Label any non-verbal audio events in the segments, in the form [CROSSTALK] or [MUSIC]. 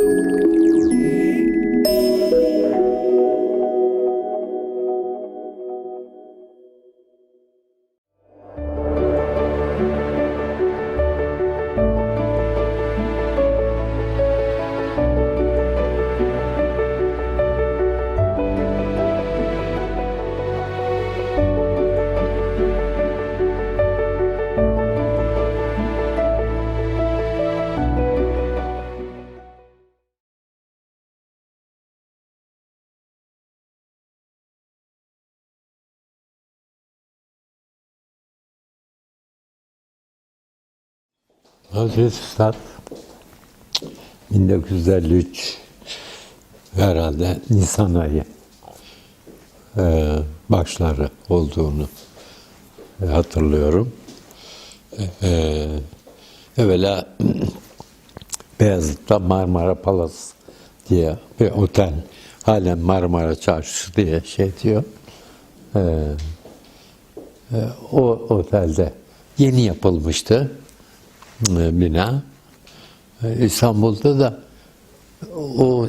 Música Hazreti Üstad 1953 herhalde Nisan ayı e, başları olduğunu hatırlıyorum. E, evvela [CLEARS THROAT] Beyazıt'ta Marmara Palace diye bir otel halen Marmara Çarşısı diye şey diyor. E, e, o otelde yeni yapılmıştı bina. E, İstanbul'da da o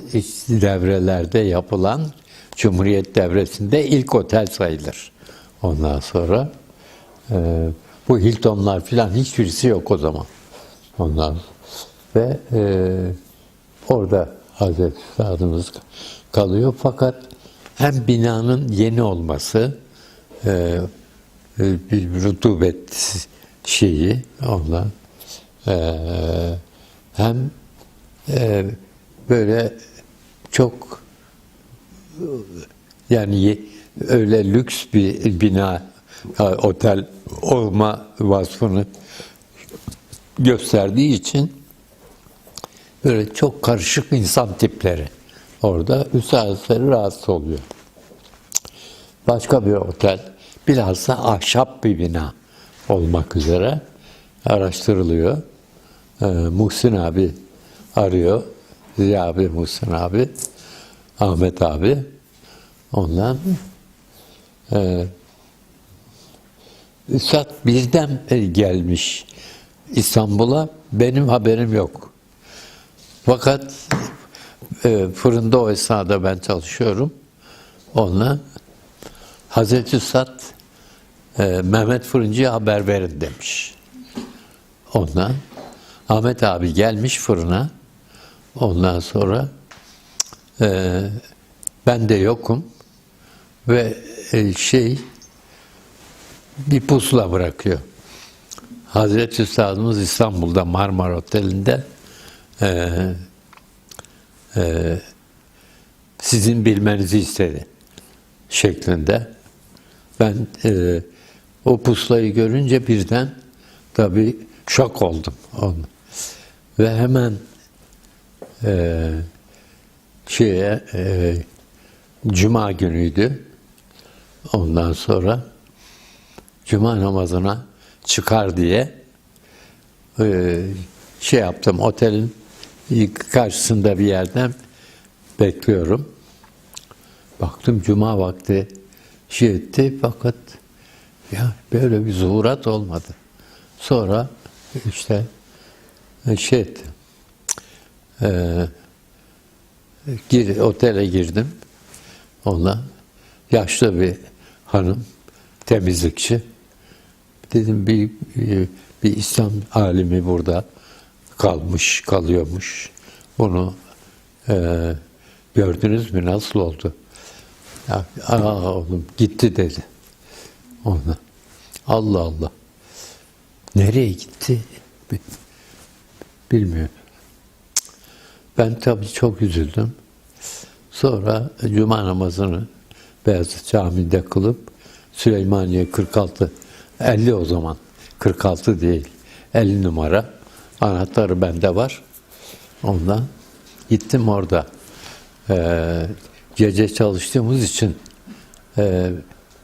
devrelerde yapılan Cumhuriyet devresinde ilk otel sayılır. Ondan sonra e, bu Hilton'lar filan hiçbirisi yok o zaman. Ondan ve e, orada Hazreti Üstadımız kalıyor fakat hem binanın yeni olması e, e, bir rutubet şeyi ondan ee, hem e, böyle çok yani öyle lüks bir bina e, otel olma vasfını gösterdiği için böyle çok karışık insan tipleri orada üstadları rahatsız oluyor. Başka bir otel bilhassa ahşap bir bina olmak üzere araştırılıyor. Ee, Muhsin abi arıyor. Ziya abi, Muhsin abi, Ahmet abi. Ondan e, Üstad birden gelmiş İstanbul'a. Benim haberim yok. Fakat e, fırında o esnada ben çalışıyorum. Onunla Hazreti Üstad e, Mehmet Fırıncı'ya haber verin demiş. Ondan Ahmet abi gelmiş fırına. Ondan sonra e, ben de yokum ve e, şey bir pusula bırakıyor. Hazreti Üstadımız İstanbul'da Marmara Oteli'nde e, e, sizin bilmenizi istedi şeklinde. Ben e, o pusulayı görünce birden tabii şok oldum. Onu. Ve hemen e, şeye e, Cuma günüydü. Ondan sonra Cuma namazına çıkar diye e, şey yaptım. Otelin karşısında bir yerden bekliyorum. Baktım Cuma vakti şey etti fakat ya böyle bir zuhurat olmadı. Sonra işte şey ettim. Ee, gir, otele girdim. Ona yaşlı bir hanım, temizlikçi. Dedim bir, bir, bir İslam alimi burada kalmış, kalıyormuş. Bunu e, gördünüz mü? Nasıl oldu? Aa oğlum gitti dedi. Ona. Allah Allah. Nereye gitti? Bi- Bilmiyorum. Ben tabii çok üzüldüm. Sonra cuma namazını Beyazıt Camii'nde kılıp Süleymaniye 46 50 o zaman 46 değil 50 numara anahtarı bende var. Ondan gittim orada. Ee, gece çalıştığımız için e,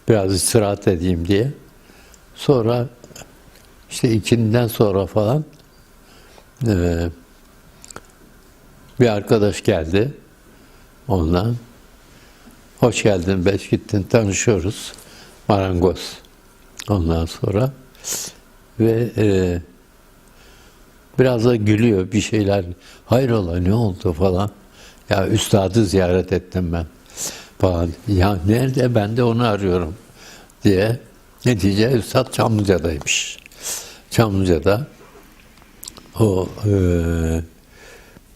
biraz istirahat edeyim diye. Sonra işte ikinden sonra falan e, bir arkadaş geldi ondan. Hoş geldin, beş gittin, tanışıyoruz. Marangoz. Ondan sonra ve e, Biraz da gülüyor bir şeyler. Hayrola ne oldu falan. Ya üstadı ziyaret ettim ben falan. Ya nerede ben de onu arıyorum diye. Netice üstad Çamlıca'daymış. Çamlıca'da o eee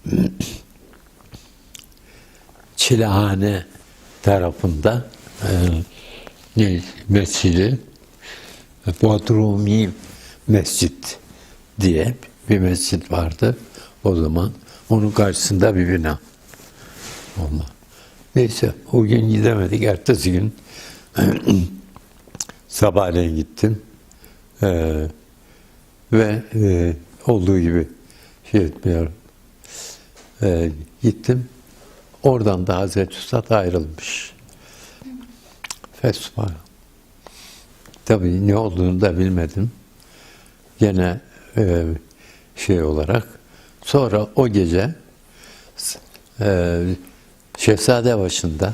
[CLEARS THROAT] Çilehane tarafında e, mescidi Bodrumi Mescit diye bir mescit vardı o zaman. Onun karşısında bir bina. Olma. Neyse o gün gidemedik. Ertesi gün [CLEARS THROAT] sabahleyin gittim. Ee, ve e, olduğu gibi şey etmiyorum. Ee, gittim. Oradan da Hazreti Üstad ayrılmış. Fesva. Tabii ne olduğunu da bilmedim. Gene e, şey olarak. Sonra o gece e, Şehzade başında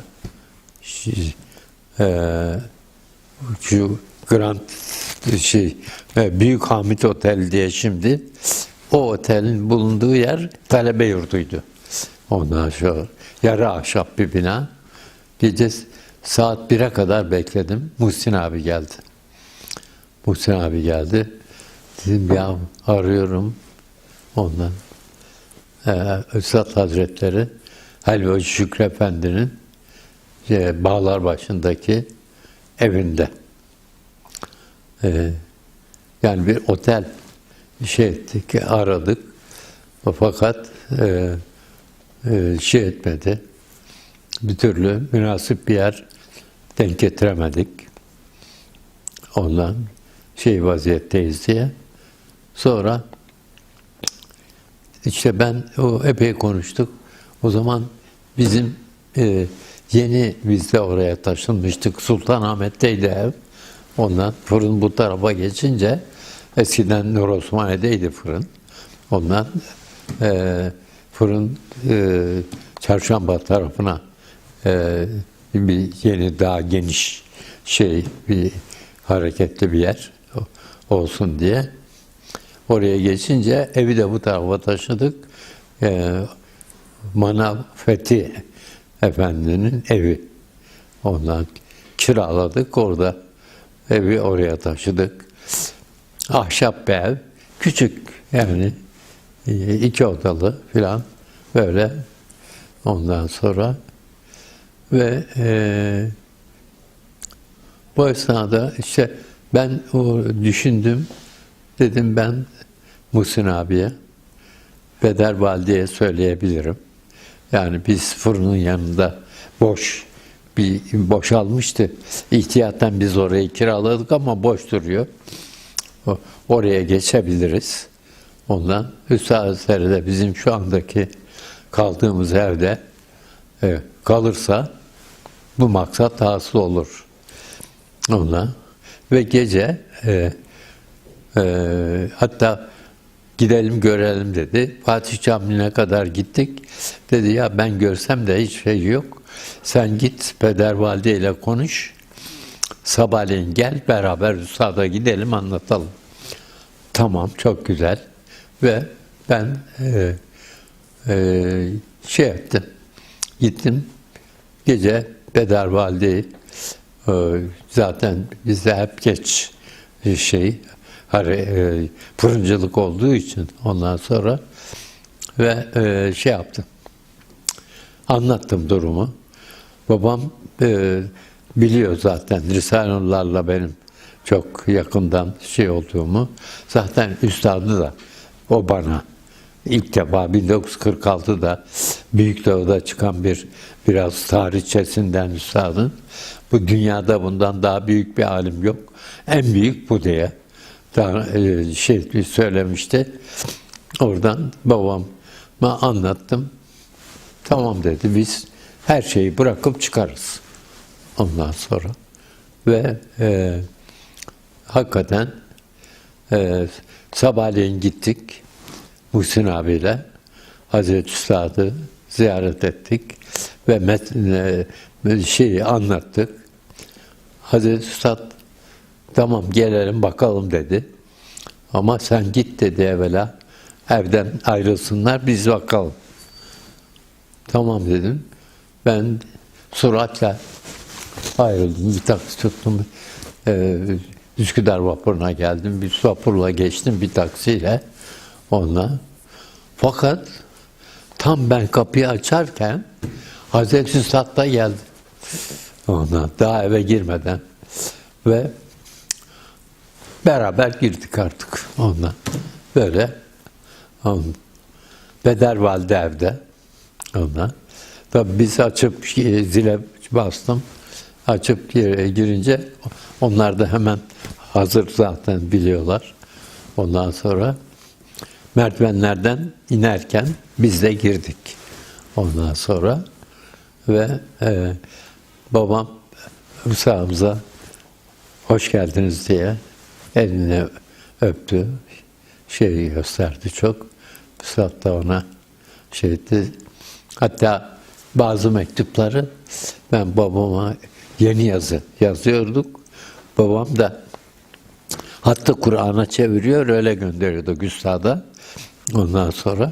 e, şu Grand şey e, Büyük Hamit Otel diye şimdi o otelin bulunduğu yer talebe yurduydu. Ondan sonra yarı ahşap bir bina. Gece saat 1'e kadar bekledim. Muhsin abi geldi. Muhsin abi geldi. Dedim ya arıyorum ondan. Ee, Üstad Hazretleri Helvacı Şükrü Efendi'nin e, Bağlar başındaki evinde. Ee, yani bir otel şey ettik, aradık. Fakat e, e, şey etmedi. Bir türlü münasip bir yer denk getiremedik. Ondan şey vaziyetteyiz diye. Sonra işte ben o epey konuştuk. O zaman bizim e, yeni biz de oraya taşınmıştık. Sultanahmet'teydi ev. Ondan fırın bu tarafa geçince eskiden Nur Osmaniye'deydi fırın. Ondan e, fırın e, çarşamba tarafına e, bir yeni daha geniş şey bir hareketli bir yer olsun diye oraya geçince evi de bu tarafa taşıdık. E, Manav Fethi Efendi'nin evi. Ondan kiraladık orada. Evi oraya taşıdık. Ahşap bir ev. Küçük yani e, iki odalı filan böyle ondan sonra ve e, bu esnada işte ben o düşündüm dedim ben Muhsin abiye Peder Valideye söyleyebilirim. Yani biz fırının yanında boş bir boşalmıştı. İhtiyattan biz orayı kiraladık ama boş duruyor. Oraya geçebiliriz. Ondan Üstad Hazretleri de bizim şu andaki kaldığımız evde e, kalırsa bu maksat hasıl olur. Ondan ve gece e, e, hatta gidelim görelim dedi. Fatih Camii'ne kadar gittik. Dedi ya ben görsem de hiç şey yok. Sen git Peder Valide ile konuş. Sabahleyin gel beraber Üstad'a gidelim anlatalım. Tamam çok güzel. Ve ben e, e, şey ettim. Gittim. Gece Peder Valide'yi e, zaten bizde hep geç e, şey hare, e, fırıncılık olduğu için ondan sonra ve e, şey yaptım. Anlattım durumu. Babam e, biliyor zaten Risalullah'la benim çok yakından şey olduğumu. Zaten üstadı da o bana ilk defa 1946'da Büyükdağ'da çıkan bir biraz tarihçesinden üstadın bu dünyada bundan daha büyük bir alim yok. En büyük bu diye daha, e, şey söylemişti. Oradan babama anlattım. Tamam dedi biz her şeyi bırakıp çıkarız. Ondan sonra ve e, hakikaten e, sabahleyin gittik Muhsin abiyle Hazreti Üstad'ı ziyaret ettik ve metne, şeyi anlattık. Hazreti Üstad tamam gelelim bakalım dedi. Ama sen git dedi evvela evden ayrılsınlar biz bakalım. Tamam dedim. Ben suratla ayrıldım. Bir taksi tuttum. Ee, Üsküdar vapuruna geldim. Bir vapurla geçtim bir taksiyle. Onunla. Fakat tam ben kapıyı açarken Hazreti Üstad da geldi. Ona daha eve girmeden ve beraber girdik artık onunla. Böyle on, Beder Valide evde onunla. Tabii biz açıp e, zile bastım. Açıp gir- girince onlar da hemen hazır zaten biliyorlar. Ondan sonra merdivenlerden inerken biz de girdik. Ondan sonra ve e, babam sağımıza hoş geldiniz diye elini öptü. Şeyi gösterdi çok. Üstad da ona şey etti. Hatta bazı mektupları ben babama yeni yazı yazıyorduk. Babam da hatta Kur'an'a çeviriyor öyle gönderiyordu Üstad'a. Ondan sonra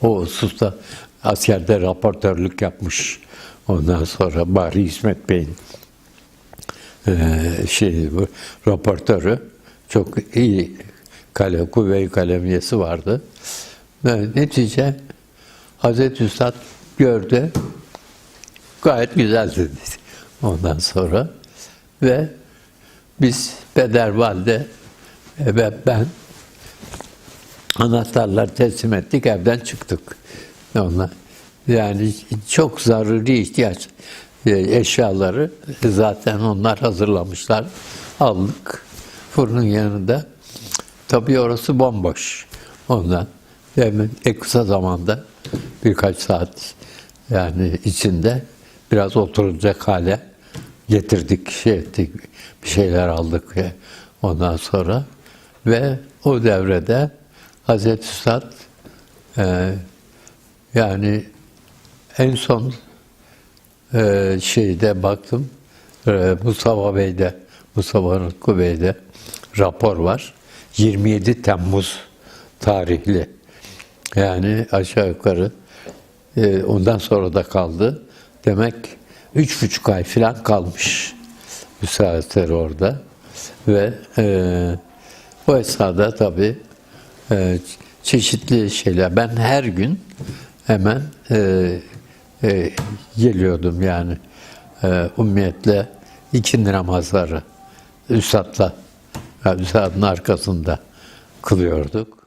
o hususta askerde raportörlük yapmış. Ondan sonra Bahri İsmet Bey'in eee şey raportörü çok iyi kale kuvve-i kalemiyesi vardı. Ve netice Hazreti Üstad gördü. Gayet güzel dedi. Ondan sonra ve biz Bedervalde ve ben anahtarlar teslim ettik, evden çıktık. Onunla. Yani çok zaruri ihtiyaç e, eşyaları zaten onlar hazırlamışlar. Aldık fırının yanında. Tabii orası bomboş. Ondan hemen en kısa zamanda birkaç saat yani içinde biraz oturulacak hale getirdik, şey ettik, bir şeyler aldık ve ondan sonra ve o devrede Hazreti Üstad e, yani en son e, şeyde baktım e, Mustafa Bey'de Mustafa Rıtkı Bey'de rapor var. 27 Temmuz tarihli. Yani aşağı yukarı e, ondan sonra da kaldı. Demek üç buçuk ay falan kalmış müsaadetleri orada. Ve e, o esnada tabii e, çeşitli şeyler. Ben her gün hemen e, e, geliyordum yani e, ummiyetle ikindi namazları Üstad'la, yani Üstad'ın arkasında kılıyorduk.